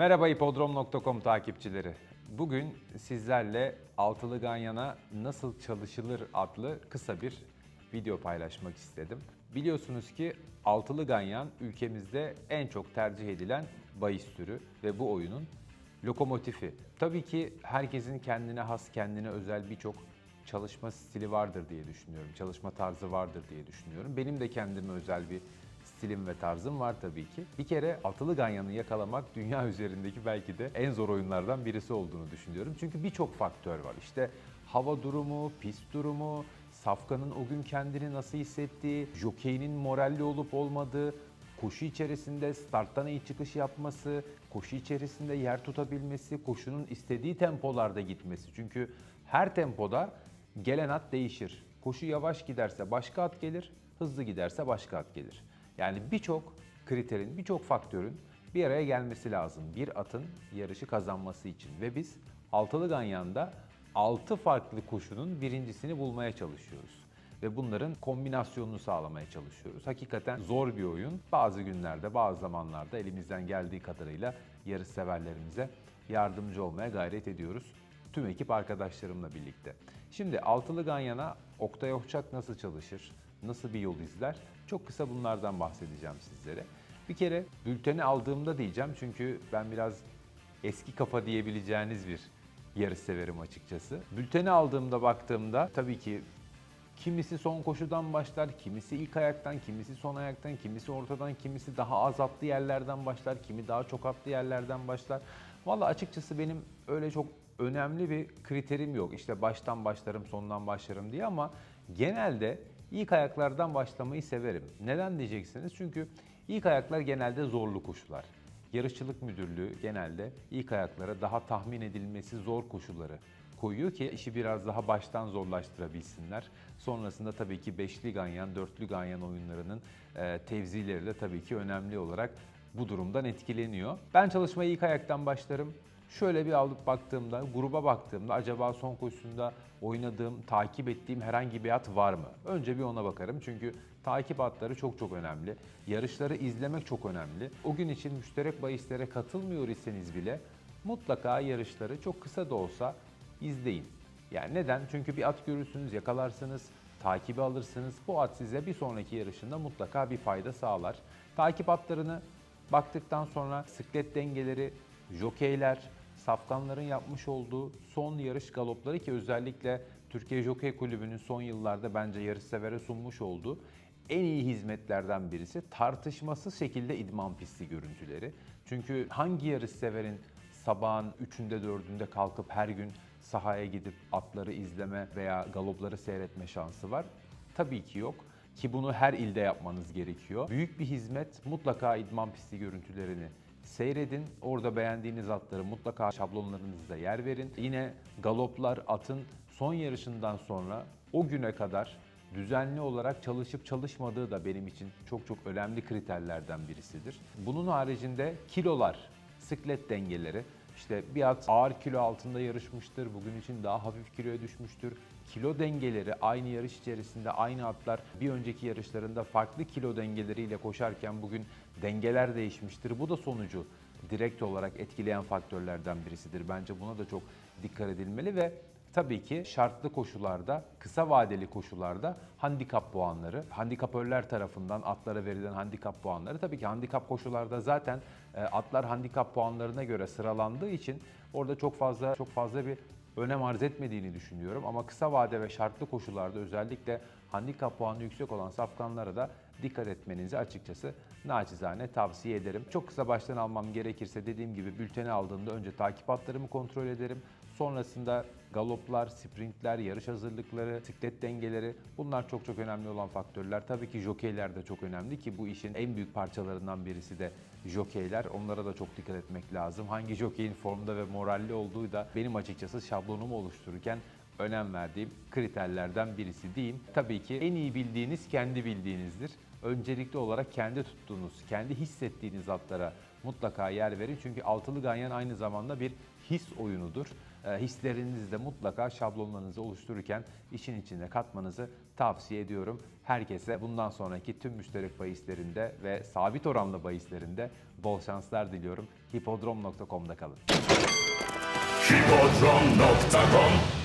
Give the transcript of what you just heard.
Merhaba hipodrom.com takipçileri. Bugün sizlerle altılı ganyana nasıl çalışılır adlı kısa bir video paylaşmak istedim. Biliyorsunuz ki altılı ganyan ülkemizde en çok tercih edilen bahis türü ve bu oyunun lokomotifi. Tabii ki herkesin kendine has, kendine özel birçok çalışma stili vardır diye düşünüyorum. Çalışma tarzı vardır diye düşünüyorum. Benim de kendime özel bir stilim ve tarzım var tabii ki. Bir kere altılı ganyanı yakalamak dünya üzerindeki belki de en zor oyunlardan birisi olduğunu düşünüyorum. Çünkü birçok faktör var. İşte hava durumu, pist durumu, safkanın o gün kendini nasıl hissettiği, jokeyinin moralli olup olmadığı, koşu içerisinde starttan iyi çıkış yapması, koşu içerisinde yer tutabilmesi, koşunun istediği tempolarda gitmesi. Çünkü her tempoda gelen at değişir. Koşu yavaş giderse başka at gelir, hızlı giderse başka at gelir. Yani birçok kriterin, birçok faktörün bir araya gelmesi lazım bir atın yarışı kazanması için. Ve biz altılı ganyanda 6 farklı koşunun birincisini bulmaya çalışıyoruz ve bunların kombinasyonunu sağlamaya çalışıyoruz. Hakikaten zor bir oyun. Bazı günlerde, bazı zamanlarda elimizden geldiği kadarıyla yarış severlerimize yardımcı olmaya gayret ediyoruz. Tüm ekip arkadaşlarımla birlikte. Şimdi altılı ganyana Oktay Okçak nasıl çalışır? Nasıl bir yol izler? Çok kısa bunlardan bahsedeceğim sizlere. Bir kere bülteni aldığımda diyeceğim çünkü ben biraz eski kafa diyebileceğiniz bir yarış severim açıkçası. Bülteni aldığımda baktığımda tabii ki Kimisi son koşudan başlar, kimisi ilk ayaktan, kimisi son ayaktan, kimisi ortadan, kimisi daha az atlı yerlerden başlar, kimi daha çok atlı yerlerden başlar. Valla açıkçası benim öyle çok önemli bir kriterim yok. İşte baştan başlarım, sondan başlarım diye ama genelde ilk ayaklardan başlamayı severim. Neden diyeceksiniz? Çünkü ilk ayaklar genelde zorlu koşular. Yarışçılık müdürlüğü genelde ilk ayaklara daha tahmin edilmesi zor koşulları koyuyor ki işi biraz daha baştan zorlaştırabilsinler. Sonrasında tabii ki beşli ganyan, dörtlü ganyan oyunlarının e, tevzileri de tabii ki önemli olarak bu durumdan etkileniyor. Ben çalışmaya ilk ayaktan başlarım. Şöyle bir alıp baktığımda, gruba baktığımda acaba son koşusunda oynadığım, takip ettiğim herhangi bir at var mı? Önce bir ona bakarım çünkü takip atları çok çok önemli. Yarışları izlemek çok önemli. O gün için müşterek bahislere katılmıyor iseniz bile mutlaka yarışları çok kısa da olsa izleyin. Yani neden? Çünkü bir at görürsünüz, yakalarsınız, takibi alırsınız. Bu at size bir sonraki yarışında mutlaka bir fayda sağlar. Takip atlarını baktıktan sonra siklet dengeleri, jokeyler, safkanların yapmış olduğu son yarış galopları ki özellikle Türkiye Jokey Kulübü'nün son yıllarda bence yarışsevere sunmuş olduğu en iyi hizmetlerden birisi tartışmasız şekilde idman pisti görüntüleri. Çünkü hangi yarışseverin sabahın 3'ünde 4'ünde kalkıp her gün sahaya gidip atları izleme veya galopları seyretme şansı var? Tabii ki yok. Ki bunu her ilde yapmanız gerekiyor. Büyük bir hizmet mutlaka idman pisti görüntülerini seyredin. Orada beğendiğiniz atları mutlaka şablonlarınızda yer verin. Yine galoplar atın son yarışından sonra o güne kadar düzenli olarak çalışıp çalışmadığı da benim için çok çok önemli kriterlerden birisidir. Bunun haricinde kilolar, siklet dengeleri, işte bir at ağır kilo altında yarışmıştır, bugün için daha hafif kiloya düşmüştür. Kilo dengeleri aynı yarış içerisinde aynı atlar bir önceki yarışlarında farklı kilo dengeleriyle koşarken bugün dengeler değişmiştir. Bu da sonucu direkt olarak etkileyen faktörlerden birisidir. Bence buna da çok dikkat edilmeli ve Tabii ki şartlı koşularda, kısa vadeli koşularda handikap puanları, handikapörler tarafından atlara verilen handikap puanları tabii ki handikap koşularda zaten e, atlar handikap puanlarına göre sıralandığı için orada çok fazla çok fazla bir önem arz etmediğini düşünüyorum ama kısa vade ve şartlı koşularda özellikle handikap puanı yüksek olan safkanlara da dikkat etmenizi açıkçası naçizane tavsiye ederim. Çok kısa baştan almam gerekirse dediğim gibi bülteni aldığımda önce takip atlarımı kontrol ederim. Sonrasında galoplar, sprintler, yarış hazırlıkları, siklet dengeleri bunlar çok çok önemli olan faktörler. Tabii ki jokeyler de çok önemli ki bu işin en büyük parçalarından birisi de jokeyler. Onlara da çok dikkat etmek lazım. Hangi jokeyin formda ve moralli olduğu da benim açıkçası şablonumu oluştururken önem verdiğim kriterlerden birisi diyeyim. Tabii ki en iyi bildiğiniz kendi bildiğinizdir. Öncelikli olarak kendi tuttuğunuz, kendi hissettiğiniz atlara mutlaka yer verin. Çünkü altılı ganyan aynı zamanda bir his oyunudur. e, hislerinizi de mutlaka şablonlarınızı oluştururken işin içine katmanızı tavsiye ediyorum. Herkese bundan sonraki tüm müşterek bahislerinde ve sabit oranlı bahislerinde bol şanslar diliyorum. Hipodrom.com'da kalın. Hippodrome.com